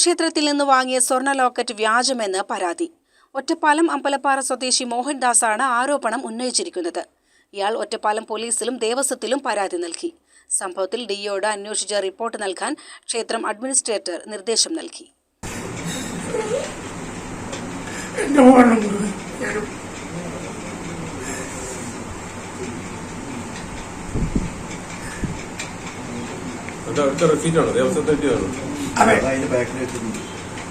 ക്ഷേത്രത്തിൽ നിന്ന് വാങ്ങിയ സ്വർണ ലോക്കറ്റ് വ്യാജമെന്ന് പരാതി. ഒറ്റപ്പാലം അമ്പലപ്പാറ സ്വദേശി മോഹൻദാസാണ് ആരോപണം ഉന്നയിച്ചിരിക്കുന്നത്. ഇയാൾ ഒറ്റപ്പാലം പോലീസിലും ദേവസ്വത്തിലും പരാതി നൽകി. സംഭവത്തിൽ ഡിഒയോട് അന്വേഷിച്ച് റിപ്പോർട്ട് നൽകാൻ ക്ഷേത്രം അഡ്മിനിസ്ട്രേറ്റർ നിർദ്ദേശം നൽകി. ആണോ?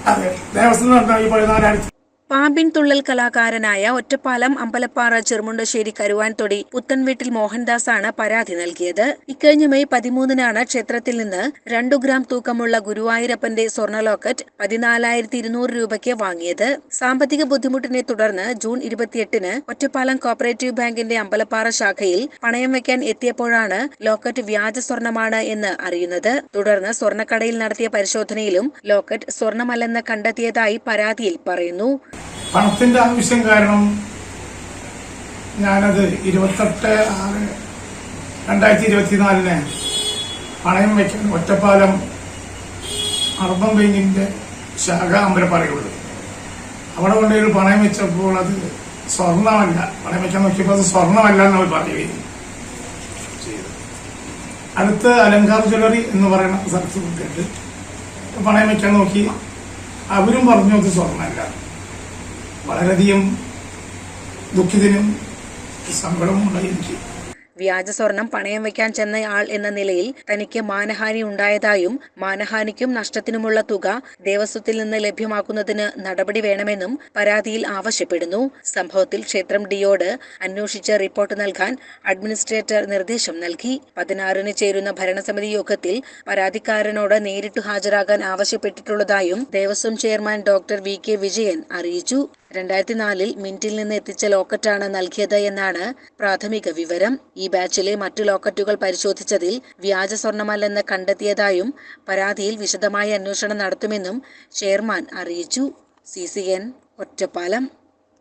അതെ. ദേവസ്വം ഈ പതിനാലായിരത്തി പാമ്പിൻ തുള്ളൽ കലാകാരനായ ഒറ്റപ്പാലം അമ്പലപ്പാറ ചെറുമുണ്ടശ്ശേരി കരുവാൻതൊടി പുത്തൻവീട്ടിൽ മോഹൻദാസാണ് പരാതി നൽകിയത്. ഇക്കഴിഞ്ഞ മെയ് പതിമൂന്നിനാണ് ക്ഷേത്രത്തിൽ നിന്ന് രണ്ടു ഗ്രാം തൂക്കമുള്ള ഗുരുവായൂരപ്പന്റെ സ്വർണ ലോക്കറ്റ് പതിനാലായിരത്തി ഇരുന്നൂറ് രൂപയ്ക്ക് വാങ്ങിയത്. സാമ്പത്തിക ബുദ്ധിമുട്ടിനെ തുടർന്ന് ജൂൺ ഇരുപത്തിയെട്ടിന് ഒറ്റപ്പാലം കോപ്പറേറ്റീവ് ബാങ്കിന്റെ അമ്പലപ്പാറ ശാഖയിൽ പണയം വയ്ക്കാൻ എത്തിയപ്പോഴാണ് ലോക്കറ്റ് വ്യാജ സ്വർണമാണ് എന്ന് അറിയുന്നത്. തുടർന്ന് സ്വർണക്കടയിൽ നടത്തിയ പരിശോധനയിലും ലോക്കറ്റ് സ്വർണമല്ലെന്ന് കണ്ടെത്തിയതായി പരാതിയിൽ പറയുന്നു. പണത്തിന്റെ ആവശ്യം കാരണം ഞാനത് ഇരുപത്തെട്ട് ആറ് രണ്ടായിരത്തി ഇരുപത്തിനാലിന് പണയം വയ്ക്കാൻ ഒറ്റപ്പാലം അർബൻ ബാങ്കിന്റെ ശാഖ അമ്പലപ്പാറയുള്ളത് അവിടെ കൊണ്ടൊരു പണയം വെച്ചപ്പോൾ അത് സ്വർണമല്ല. പണയം വെക്കാൻ നോക്കിയപ്പോൾ അത് സ്വർണമല്ല എന്ന് അവർ പറയുകയും അടുത്ത് അലങ്കാർ ജ്വല്ലറി എന്ന് പറയുന്ന സ്ഥലത്ത് കൊണ്ടിട്ട് പണയം വെക്കാൻ നോക്കി. അവരും പറഞ്ഞു അത് സ്വർണമല്ല വളരെയധികം ദുഃഖിതനും സങ്കടവും ഉണ്ടായി എനിക്ക് വ്യാജ സ്വർണം പണയം വയ്ക്കാൻ ചെന്ന ആൾ എന്ന നിലയിൽ തനിക്ക് മാനഹാനി ഉണ്ടായതായും മാനഹാനിക്കും നഷ്ടത്തിനുമുള്ള തുക ദേവസ്വത്തിൽ നിന്ന് ലഭ്യമാക്കുന്നതിന് നടപടി വേണമെന്നും പരാതിയിൽ ആവശ്യപ്പെടുന്നു. സംഭവത്തിൽ ക്ഷേത്രം ഡിയോട് അന്വേഷിച്ച് റിപ്പോർട്ട് നൽകാൻ അഡ്മിനിസ്ട്രേറ്റർ നിർദ്ദേശം നൽകി. പതിനാറിന് ചേരുന്ന ഭരണസമിതി യോഗത്തിൽ പരാതിക്കാരനോട് നേരിട്ട് ഹാജരാകാൻ ആവശ്യപ്പെട്ടിട്ടുള്ളതായും Devaswom chairman doctor V K Vijayan അറിയിച്ചു. രണ്ടായിരത്തി നാലിൽ മിന്റിൽ നിന്ന് എത്തിച്ച ലോക്കറ്റാണ് നൽകിയത് എന്നാണ് പ്രാഥമിക വിവരം. ഈ ബാച്ചിലെ മറ്റു ലോക്കറ്റുകൾ പരിശോധിച്ചതിൽ വ്യാജ സ്വർണമല്ലെന്ന് കണ്ടെത്തിയതായും പരാതിയിൽ വിശദമായ അന്വേഷണം നടത്തുമെന്നും ചെയർമാൻ അറിയിച്ചു. സി ഒറ്റപ്പാലം.